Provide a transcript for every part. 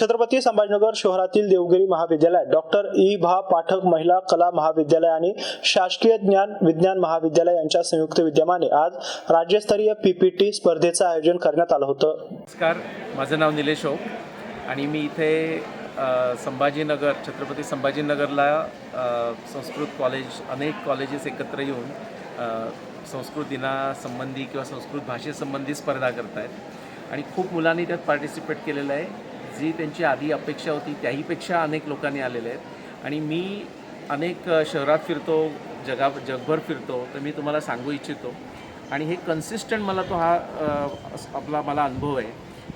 छत्रपती संभाजीनगर शहरातील देवगिरी महाविद्यालय doctor E. भा. पाठक महिला कला महाविद्यालय आणि शासकीय ज्ञान विज्ञान महाविद्यालय यांच्या संयुक्त विद्यमाने आज राज्यस्तरीय पीपीटी स्पर्धेचं आयोजन करण्यात आलं होतं. नमस्कार माझं नाव निलेश ओक आणि मी इथे अ, संभाजीनगर छत्रपती संभाजीनगरला अ, संस्कृत कॉलेज अनेक कॉलेजेस एकत्र येऊन अ, संस्कृत दिनासंबंधी किंवा संस्कृत भाषेसंबंधी स्पर्धा करत आहेत आणि खूप मुलांनी त्यात पार्टिसिपेट केलेलं आहे. जी त्यांची आधी अपेक्षा होती त्याहीपेक्षा अनेक लोकांनी आलेले आहेत. आणि मी अनेक शहरात फिरतो जगा जगभर फिरतो तर मी तुम्हाला सांगू इच्छितो. आणि हे कन्सिस्टंट मला तो हा आपला मला अनुभव आहे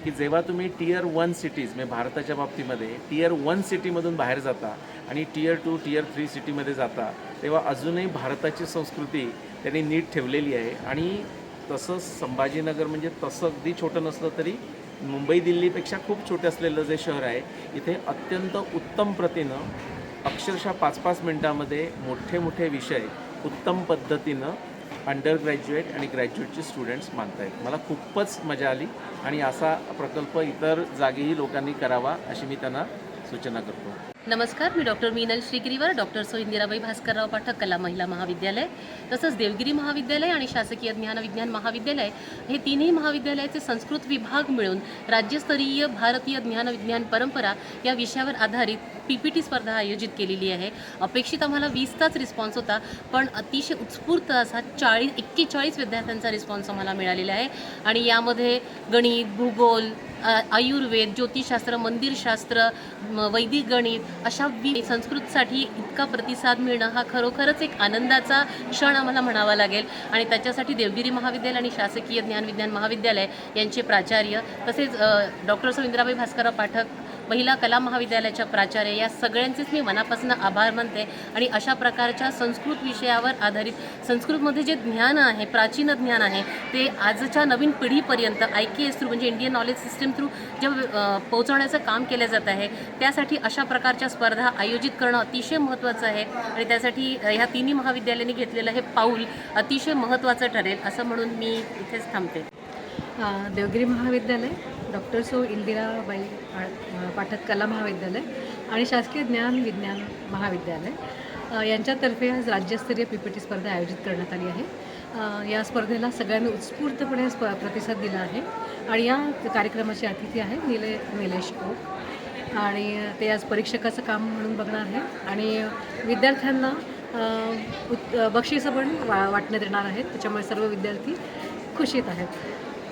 की जेव्हा तुम्ही टियर वन सिटीज म्हणजे भारताच्या बाबतीमध्ये टियर वन सिटीमधून बाहेर जाता आणि टियर टू टियर थ्री सिटीमध्ये जाता तेव्हा अजूनही भारताची संस्कृती त्यांनी नीट ठेवलेली आहे. आणि तसंच संभाजीनगर म्हणजे तसं अगदी छोटं नसलं तरी मुंबई दिल्लीपेक्षा खूप छोटं असलेलं जे शहर आहे इथे अत्यंत उत्तम प्रतीनं अक्षरशः पाच पाच मिनटामध्ये मोठे मोठे विषय उत्तम पद्धतीनं अंडर ग्रॅज्युएट आणि ग्रॅज्युएटचे स्टुडंट्स मानत आहेत मला खूपच मजा आली आणि असा प्रकल्प इतर जागेही लोकांनी करावा अशी मी त्यांना सूचना करतो. नमस्कार मी डॉक्टर मीनल श्रीगिरीवर डॉक्टर सो इंदिराबाई भास्करराव पाठक कला महिला महाविद्यालय तसंच देवगिरी महाविद्यालय आणि शासकीय ज्ञान विज्ञान महाविद्यालय हे तिन्ही महाविद्यालयाचे संस्कृत विभाग मिळून राज्यस्तरीय भारतीय ज्ञान विज्ञान परंपरा या विषयावर आधारित पी पी टी स्पर्धा आयोजित केलेली आहे. अपेक्षित आम्हाला वीस तास रिस्पॉन्स होता पण अतिशय उत्स्फूर्त असा चाळीस एक्केचाळीस विद्यार्थ्यांचा रिस्पॉन्स आम्हाला मिळालेला आहे. आणि यामध्ये गणित भूगोल आयुर्वेद ज्योतिषशास्त्र मंदिरशास्त्र म, वैदिक गणित अशा वि संस्कृतसाठी इतका प्रतिसाद मिळणं हा खरोखरच एक आनंदाचा क्षण आम्हाला म्हणावा लागेल. आणि त्याच्यासाठी देवगिरी महाविद्यालय आणि शासकीय ज्ञानविज्ञान महाविद्यालय यांचे प्राचार्य तसेच डॉक्टर सविंद्राबाई भास्करराव पाठक महिला कला महाविद्यालयाच्या प्राचार्य या सगळ्यांचेच मी मनापासून आभार मानते आणि अशा प्रकारच्या संस्कृत विषयावर आधारित संस्कृतमध्ये जे ज्ञान आहे प्राचीन ज्ञान आहे ते आजच्या नवीन पिढीपर्यंत आय के एस थ्रू म्हणजे इंडियन नॉलेज सिस्टम थ्रू जे पोहोचवण्याचं काम केलं जात आहे त्यासाठी अशा प्रकारच्या स्पर्धा आयोजित करणं अतिशय महत्त्वाचं आहे आणि त्यासाठी ह्या तिन्ही महाविद्यालयांनी घेतलेलं हे पाऊल अतिशय महत्त्वाचं ठरेल असं म्हणून मी इथेच थांबते. देवगिरी महाविद्यालय. डॉक्टर सो इंदिराबाई पाठक कला महाविद्यालय आणि शासकीय ज्ञान विज्ञान महाविद्यालय. यांच्यातर्फे आज राज्यस्तरीय पी पी टी स्पर्धा आयोजित करण्यात आली आहे. या स्पर्धेला सगळ्यांनी उत्स्फूर्तपणे स्प प्रतिसाद दिला आहे आणि या कार्यक्रमाची अतिथी आहे निले निलेश ओक. आणि ते आज परीक्षकाचं काम म्हणून बघणार आहे आणि विद्यार्थ्यांना उत् बक्षिसं पण वा वाटण्यात येणार आहेत. त्याच्यामुळे सर्व विद्यार्थी खुशीत आहेत.